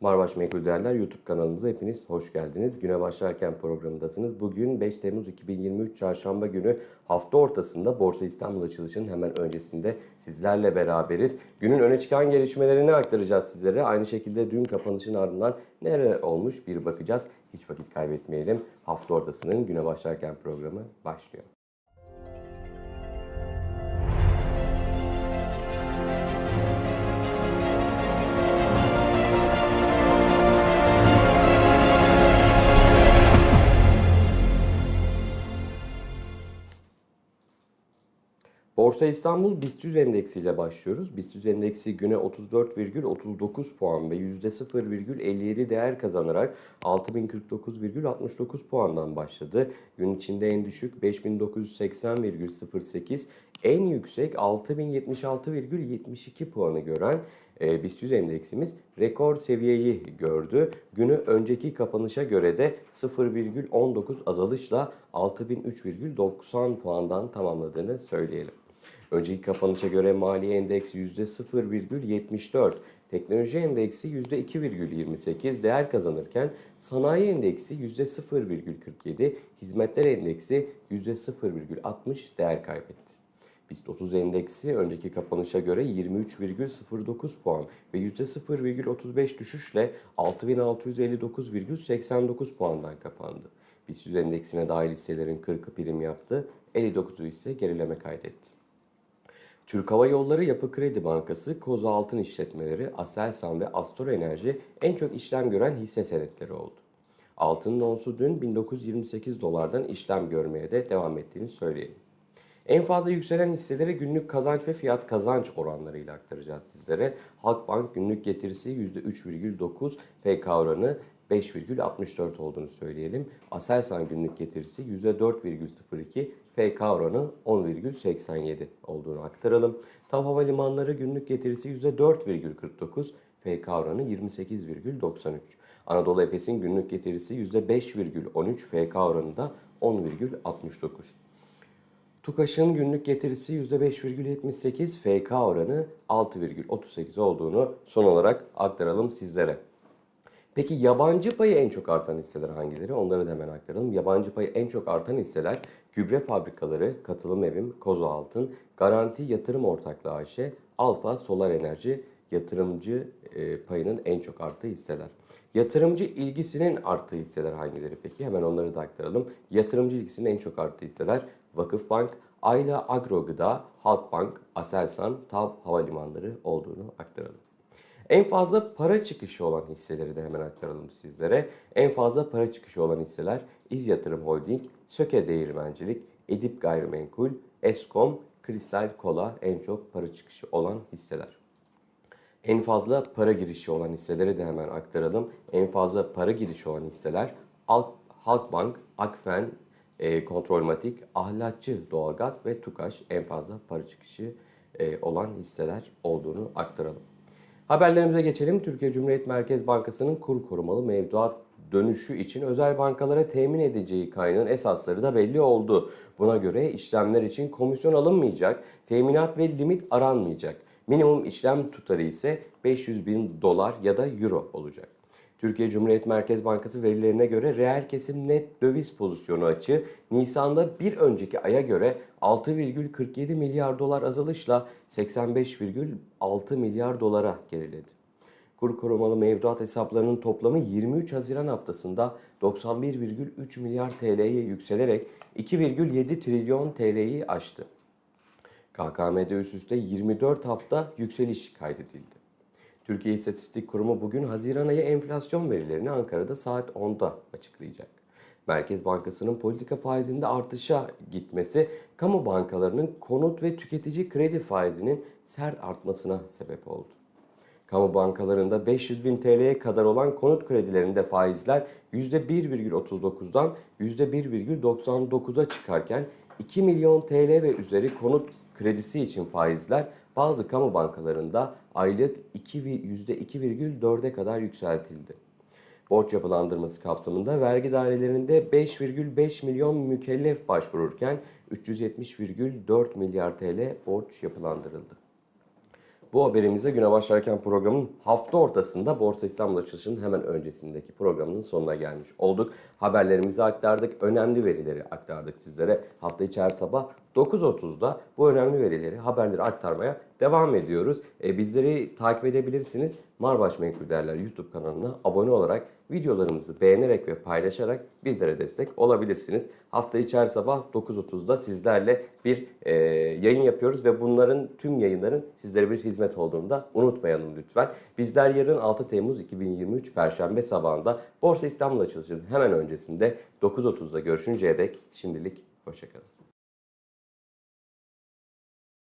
Marbaş Menkul Değerler YouTube kanalımıza hepiniz hoş geldiniz. Güne başlarken programındasınız. Bugün 5 Temmuz 2023 Çarşamba günü hafta ortasında Borsa İstanbul açılışının hemen öncesinde sizlerle beraberiz. Günün öne çıkan gelişmelerini aktaracağız sizlere. Aynı şekilde dün kapanışın ardından neler olmuş bir bakacağız. Hiç vakit kaybetmeyelim. Hafta ortasının güne başlarken programı başlıyor. Borsa İstanbul BIST 100 endeksi ile başlıyoruz. BIST 100 endeksi güne 34,39 puan ve %0,57 değer kazanarak 6049,69 puandan başladı. Gün içinde en düşük 5980,08, en yüksek 6076,72 puanı gören e, BIST 100 endeksimiz rekor seviyeyi gördü. Günü önceki kapanışa göre de 0,19 azalışla 6003,90 puandan tamamladığını söyleyelim. Önceki kapanışa göre mali endeksi %0,74, teknoloji endeksi %2,28 değer kazanırken sanayi endeksi %0,47, hizmetler endeksi %0,60 değer kaybetti. BIST 30 endeksi önceki kapanışa göre 23,09 puan ve %0,35 düşüşle 6659,89 puandan kapandı. BIST 100 endeksine dahil hisselerin 40'ı prim yaptı, 59'u ise gerileme kaydetti. Türk Hava Yolları Yapı Kredi Bankası, Koza Altın İşletmeleri, Aselsan ve Astor Enerji en çok işlem gören hisse senetleri oldu. Altının onsu dün 1928 dolardan işlem görmeye de devam ettiğini söyleyelim. En fazla yükselen hisseleri günlük kazanç ve fiyat kazanç oranlarıyla aktaracağız sizlere. Halkbank günlük getirisi %3,9, FK oranı 5,64 olduğunu söyleyelim. Aselsan günlük getirisi %4,02, FK oranı 10,87 olduğunu aktaralım. TAV Havalimanları günlük getirisi %4,49, FK oranı 28,93. Anadolu Efes'in günlük getirisi %5,13, FK oranı da 10,69. TUKAŞ'ın günlük getirisi %5,78, FK oranı 6,38 olduğunu son olarak aktaralım sizlere. Peki yabancı payı en çok artan hisseler hangileri? Onları da hemen aktaralım. Yabancı payı en çok artan hisseler gübre fabrikaları, katılım evim, Kozo Altın, Garanti Yatırım Ortaklığı AŞ, Alfa Solar Enerji yatırımcı e, payının en çok arttığı hisseler. Yatırımcı ilgisinin arttığı hisseler hangileri peki? Hemen onları da aktaralım. Yatırımcı ilgisinin en çok arttığı hisseler Vakıfbank, Ayla Agro Gıda, Halkbank, Aselsan, TAV Havalimanları olduğunu aktaralım. En fazla para çıkışı olan hisseleri de hemen aktaralım sizlere. En fazla para çıkışı olan hisseler İz Yatırım Holding, Söke Değirmencilik, Edip Gayrimenkul, Eskom, Kristal Kola en çok para çıkışı olan hisseler. En fazla para girişi olan hisseleri de hemen aktaralım. En fazla para girişi olan hisseler Halk, Halkbank, Akfen, e, Kontrolmatik, Ahlatçı Doğalgaz ve Tukaş en fazla para çıkışı e, olan hisseler olduğunu aktaralım. Haberlerimize geçelim. Türkiye Cumhuriyet Merkez Bankası'nın kur korumalı mevduat dönüşü için özel bankalara temin edeceği kaynağın esasları da belli oldu. Buna göre işlemler için komisyon alınmayacak, teminat ve limit aranmayacak. Minimum işlem tutarı ise 500 bin dolar ya da euro olacak. Türkiye Cumhuriyet Merkez Bankası verilerine göre reel kesim net döviz pozisyonu açığı Nisan'da bir önceki aya göre 6,47 milyar dolar azalışla 85,6 milyar dolara geriledi. Kur korumalı mevduat hesaplarının toplamı 23 Haziran haftasında 91,3 milyar TL'ye yükselerek 2,7 trilyon TL'yi aştı. KKM'de üst üste 24 hafta yükseliş kaydedildi. Türkiye İstatistik Kurumu bugün Haziran ayı enflasyon verilerini Ankara'da saat 10'da açıklayacak. Merkez Bankası'nın politika faizinde artışa gitmesi, kamu bankalarının konut ve tüketici kredi faizinin sert artmasına sebep oldu. Kamu bankalarında 500 bin TL'ye kadar olan konut kredilerinde faizler %1,39'dan %1,99'a çıkarken 2 milyon TL ve üzeri konut kredisi için faizler bazı kamu bankalarında aylık 2, %2,4'e kadar yükseltildi. Borç yapılandırması kapsamında vergi dairelerinde 5,5 milyon mükellef başvururken 370,4 milyar TL borç yapılandırıldı. Bu haberimizle güne başlarken programın hafta ortasında Borsa İstanbul açılışının hemen öncesindeki programının sonuna gelmiş olduk. Haberlerimizi aktardık, önemli verileri aktardık sizlere. Hafta içi her sabah 9.30'da bu önemli verileri, haberleri aktarmaya devam ediyoruz. E, bizleri takip edebilirsiniz. Marbaş Menkul Değerler YouTube kanalına abone olarak videolarımızı beğenerek ve paylaşarak bizlere destek olabilirsiniz. Hafta içi sabah 9.30'da sizlerle bir e, yayın yapıyoruz ve bunların tüm yayınların sizlere bir hizmet olduğunu da unutmayalım lütfen. Bizler yarın 6 Temmuz 2023 Perşembe sabahında Borsa İstanbul açılışının hemen öncesinde 9.30'da görüşünceye dek şimdilik hoşçakalın.